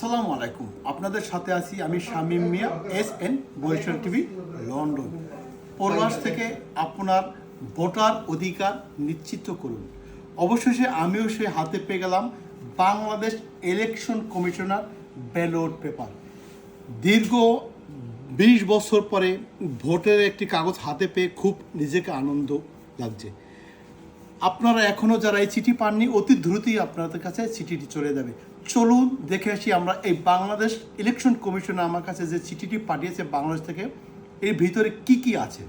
আসসালামু আলাইকুম। আপনাদের সাথে আছি আমি Shamim Mia S N Barishal TV, London. পরবাস থেকে আপনার ভোটার অধিকার নিশ্চিত করুন। অবশেষে আমিও সে হাতে পেয়ে গেলাম Bangladesh election commissioner ballot paper. দীর্ঘ বিশ বছর পরে ভোটের একটি কাগজ হাতে পেয়ে খুব নিজেকে আনন্দ লাগছে। আপনারা এখনও যারা এই চিঠি পাননি, অতি দ্রুতই আপনাদের কাছে চিঠিটি চলে যাবে। চলুন দেখে আসি আমরা এই বাংলাদেশ ইলেকশন কমিশন আমার কাছে যে চিঠিটি পাঠিয়েছে বাংলাদেশ থেকে, এর ভিতরে কি কি আছে?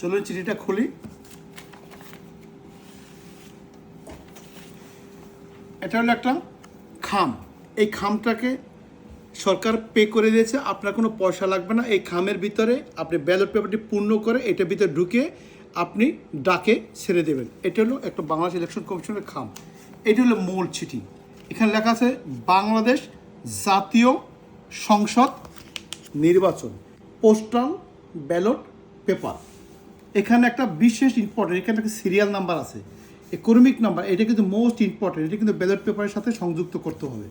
চলুন চিঠিটা খুলি। এটা হলো একটা খাম। এই খামটাকে সরকার পে করে দিয়েছে, আপনার কোনো পয়সা লাগবে না। এই খামের ভিতরে আপনি ব্যালট পেপারটি পূর্ণ করে এটার ভিতরে ঢুকে আপনি ডাকে ছেড়ে দেবেন। এটা হলো একটা বাংলাদেশ ইলেকশন কমিশনের খাম। এটা হলো মূল চিঠি। এখানে লেখা আছে, বাংলাদেশ জাতীয় সংসদ নির্বাচন, পোস্টাল ব্যালট পেপার। এখানে একটা বিশেষ ইম্পর্টেন্ট এখানে একটা সিরিয়াল নাম্বার আছে। এই নাম্বার এটা কিন্তু মোস্ট ইম্পর্টেন্ট এটা কিন্তু ব্যালট পেপারের সাথে সংযুক্ত করতে হবে।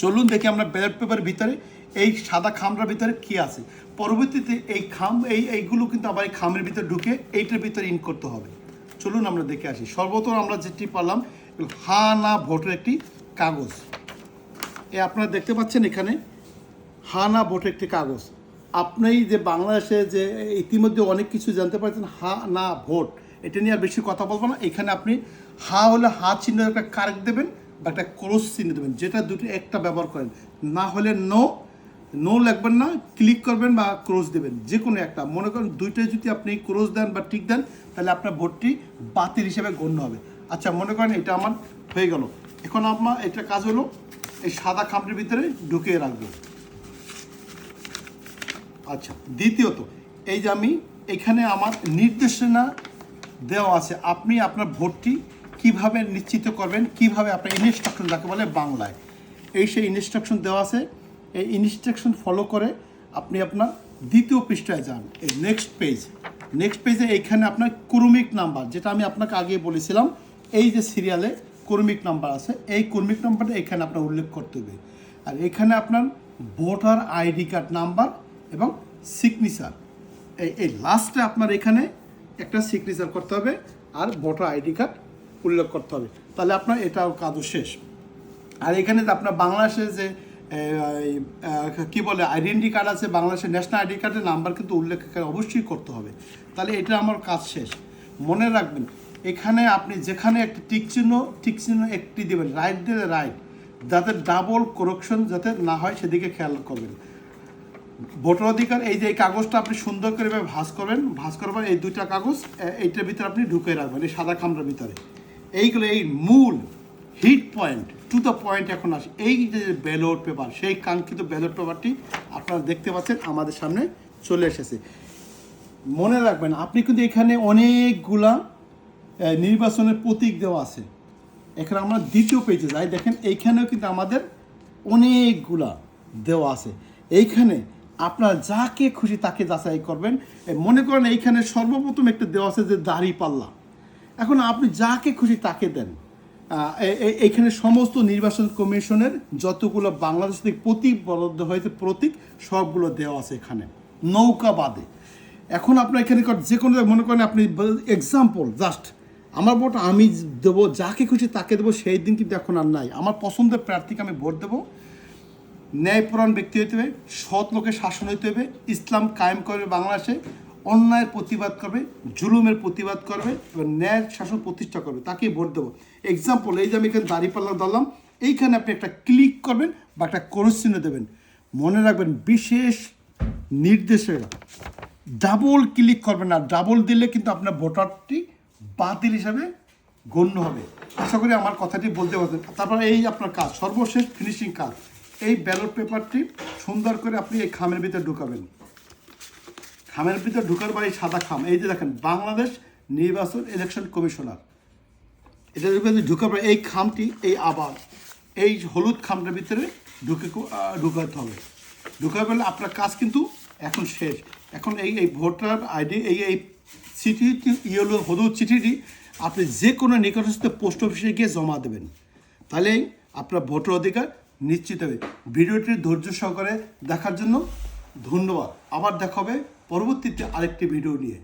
চলুন দেখি আমরা ব্যালট পেপারের ভিতরে, এই সাদা খামটার ভিতরে কি আছে। পরবর্তীতে এই খাম, এই, এইগুলো কিন্তু আবার এই খামের ভিতরে ঢুকে এইটার ভিতরে ইন করতে হবে। চলুন আমরা দেখে আসি। সর্বপ্রথম আমরা যেটি পারলাম, হা না ভোটের একটি কাগজ। এ আপনারা দেখতে পাচ্ছেন এখানে, হা না ভোটের একটি কাগজ। আপনি যে বাংলাদেশে যে ইতিমধ্যে অনেক কিছু জানতে পারছেন, হা না ভোট, এটা নিয়ে আর বেশি কথা বলব না। এখানে আপনি হা হলে হা চিহ্ন একটা কারেক দেবেন বা একটা ক্রস চিহ্ন দেবেন, যেটা দুটো একটা ব্যবহার করেন। না হলে নো নো লাগবেন না, ক্লিক করবেন বা ক্রস দেবেন যে কোনো একটা। মনে করেন দুইটাই যদি আপনি ক্রস দেন বা টিক দেন, তাহলে আপনার ভোটটি বাতিল হিসেবে গণ্য হবে। আচ্ছা মনে করেন এটা আমার হয়ে গেল। এখন আমার এটা কাজ হলো, এই সাদা খামটির ভিতরে ঢুকিয়ে রাখব আচ্ছা দ্বিতীয়ত, এই যে আমি এখানে আমার নির্দেশনা দেওয়া আছে, আপনি আপনার ভোটটি কীভাবে নিশ্চিত করবেন, কীভাবে আপনার ইনস্ট্রাকশন যাকে বলে বাংলায়, এই সেই ইনস্ট্রাকশন দেওয়া আছে এই ইনস্ট্রাকশন ফলো করে আপনি আপনার দ্বিতীয় পৃষ্ঠায় যান, এই নেক্সট পেজ নেক্সট পেজে এইখানে আপনার ক্রমিক নাম্বার, যেটা আমি আপনাকে আগে বলেছিলাম, এই যে সিরিয়ালে ক্রমিক নাম্বার আছে, এই ক্রমিক নাম্বারটা এখানে আপনার উল্লেখ করতে হবে। আর এখানে আপনার ভোটার আইডি কার্ড নাম্বার এবং সিগনেচার এই এই লাস্টে আপনার এখানে একটা সিগনেচার করতে হবে আর ভোটার আইডি কার্ড উল্লেখ করতে হবে। তাহলে আপনার এটাও কাজও শেষ। আর এখানে আপনার বাংলাদেশের যে কি বলে আইডেন্টি কার্ড আছে, বাংলাদেশের ন্যাশনাল আইডি কার্ডের নাম্বার কিন্তু উল্লেখ অবশ্যই করতে হবে। তাহলে এটা আমার কাজ শেষ। মনে রাখবেন, এখানে আপনি যেখানে একটি টিক চিহ্ন টিক চিহ্ন একটি দেবেন রাইট দিলে রাইট যাতে ডাবল করকশন যাতে না হয়, সেদিকে খেয়াল করবেন। ভোটার অধিকার, এই যে এই কাগজটা আপনি সুন্দর করে ভাঁজ করবেন, ভাঁজ করবার এই দুইটা কাগজ এইটার ভিতরে আপনি ঢুকে রাখবেন, এই সাদা খামটার ভিতরে। এইগুলো এই মূল hit point to the point এখন আসে এই যে ব্যালট পেপার সেই কাঙ্ক্ষিত ব্যালট পেপারটি আপনারা দেখতে পাচ্ছেন, আমাদের সামনে চলে এসেছে। মনে রাখবেন, আপনি কিন্তু এখানে অনেকগুলা নির্বাচনের প্রতীক দেওয়া আছে। এখানে আমরা দ্বিতীয় পেজে যাই, দেখেন এইখানেও কিন্তু আমাদের অনেকগুলা দেওয়া আছে। এইখানে আপনার যাকে খুশি তাকে যাচাই করবেন। মনে করেন এইখানে সর্বপ্রথম একটা দেওয়া আছে যে দাড়ি পাল্লা। এখন আপনি যাকে খুশি তাকে দেন। এখানে সমস্ত নির্বাচন কমিশনের যতগুলো বাংলাদেশ থেকে প্রতীক বরাদ্দ হয়েছে, প্রতীক সবগুলো দেওয়া আছে এখানে, নৌকা বাদে। এখন আপনার এখানে যে কোনো মনে করেন আপনি এক্সাম্পল জাস্ট আমার ভোট আমি দেবো, যাকে খুশি তাকে দেবো, সেই দিন কিন্তু এখন আর নাই। আমার পছন্দের প্রার্থীকে আমি ভোট দেবো। ন্যায়পরায়ণ ব্যক্তি হইতে হবে, সৎ লোকের শাসন হইতে হবে, ইসলাম কায়েম করবে বাংলাদেশে অন্যায়ের প্রতিবাদ করবে, জুলুমের প্রতিবাদ করবে এবং ন্যায় শাসন প্রতিষ্ঠা করবে। তাকেই ভোট দেবো। এক্সাম্পল এই যে আমি এখানে দাঁড়িপাল্লা ধরলাম, এইখানে আপনি একটা ক্লিক করবেন বা একটা ক্রস চিহ্ন দেবেন। মনে রাখবেন, বিশেষ নির্দেশেরা ডাবল ক্লিক করবেন না ডাবল দিলে কিন্তু আপনার ভোটারটি বাতিল হিসাবে গণ্য হবে। আশা করি আমার কথাটি বলতে পারছেন। তারপর এই আপনার কাজ, সর্বশেষ ফিনিশিং কাজ। এই ব্যালট পেপারটি সুন্দর করে আপনি এই খামের ভিতরে ঢুকাবেন। খামের ভিতরে ঢুকার বাড়ি সাদা খাম। এই যে দেখেন, বাংলাদেশ নির্বাচন ইলেকশন কমিশনার এটা ভিতরে ঢুকার পর এই খামটি, এই আবার, এই হলুদ খামটার ভিতরে ঢুকে ঢুকাতে হবে। ঢুকার পরে আপনার কাজ কিন্তু এখন শেষ। এখন এই এই ভোটার আইডি, এই এই চিঠি, ইয়েলো, হলুদ চিঠিটি আপনি যে কোনো নিকটস্থ পোস্ট অফিসে গিয়ে জমা দেবেন। তাহলে আপনার ভোটার অধিকার নিশ্চিত হবে। ভিডিওটি ধৈর্য সহকারে দেখার জন্য ধন্যবাদ। আবার দেখা হবে পরবর্তীতে আরেকটি ভিডিও নিয়ে।